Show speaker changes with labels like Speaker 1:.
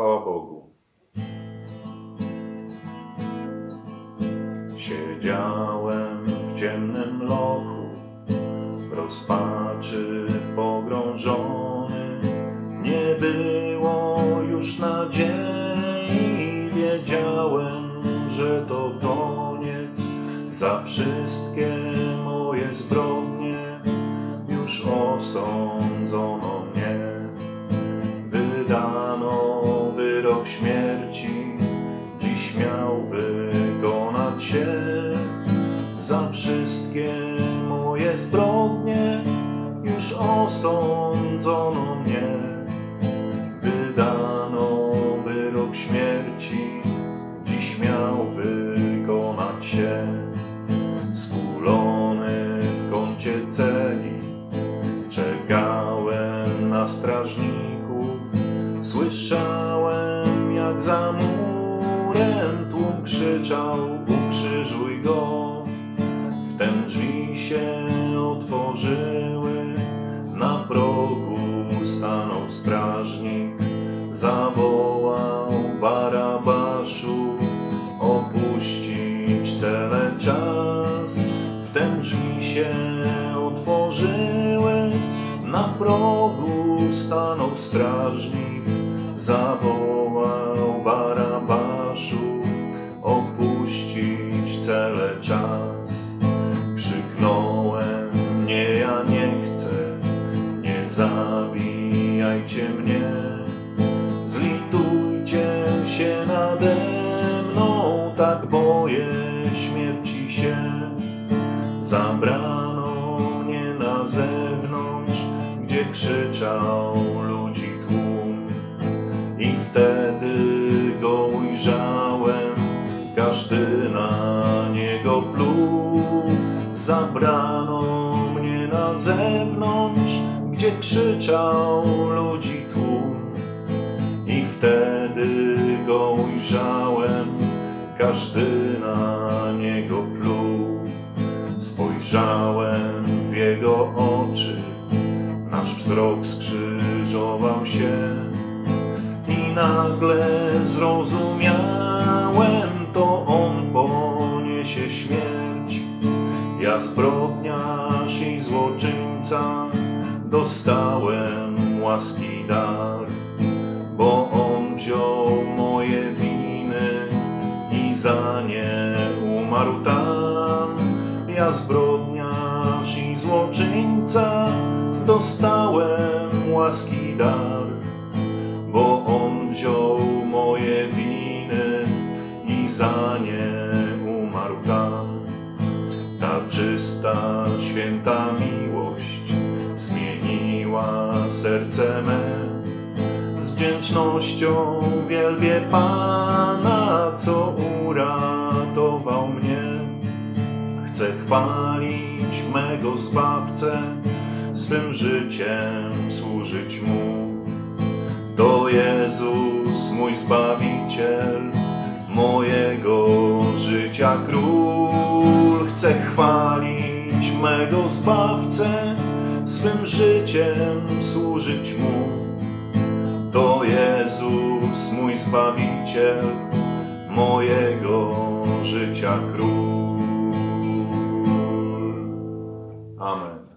Speaker 1: Chwała Bogu. Siedziałem w ciemnym lochu, w rozpaczy pogrążony. Nie było już nadziei, wiedziałem, że to koniec. Za wszystkie moje zbrodnie już osądzono Wszystkie moje zbrodnie już osądzono mnie. Wydano wyrok śmierci, dziś miał wykonać się. Skulony w kącie celi, czekałem na strażników. Słyszałem, jak za murem tłum krzyczał: Ukrzyżuj go. Się otworzyły, na progu stanął strażnik, zawołał Barabaszu, opuścić cele czas. Wtem drzwi się otworzyły, na progu stanął strażnik, zawołał Zlitujcie się nade mną, tak boję śmierci się. Zabrano mnie na zewnątrz, gdzie krzyczał ludzi tłum. I wtedy go ujrzałem, każdy na niego pluł. Zabrano mnie na zewnątrz, gdzie krzyczał ludzi go ujrzałem, każdy na niego pluł. Spojrzałem w jego oczy, nasz wzrok skrzyżował się i nagle zrozumiałem, to on poniesie śmierć. Ja zbrodniarz i złoczyńca dostałem łaski dar, bo on wziął tam. Ja zbrodniarz i złoczyńca dostałem łaski dar, bo on wziął moje winy i za nie umarł tam. Ta czysta, święta miłość zmieniła serce me. Z wdzięcznością wielbię Pana, co uratował mnie. Chcę chwalić mego Zbawcę, swym życiem służyć Mu. To Jezus, mój Zbawiciel, mojego życia Król. Chcę chwalić mego Zbawcę, swym życiem służyć Mu. To Jezus, mój Zbawiciel, mojego życia Król. ஆமாம்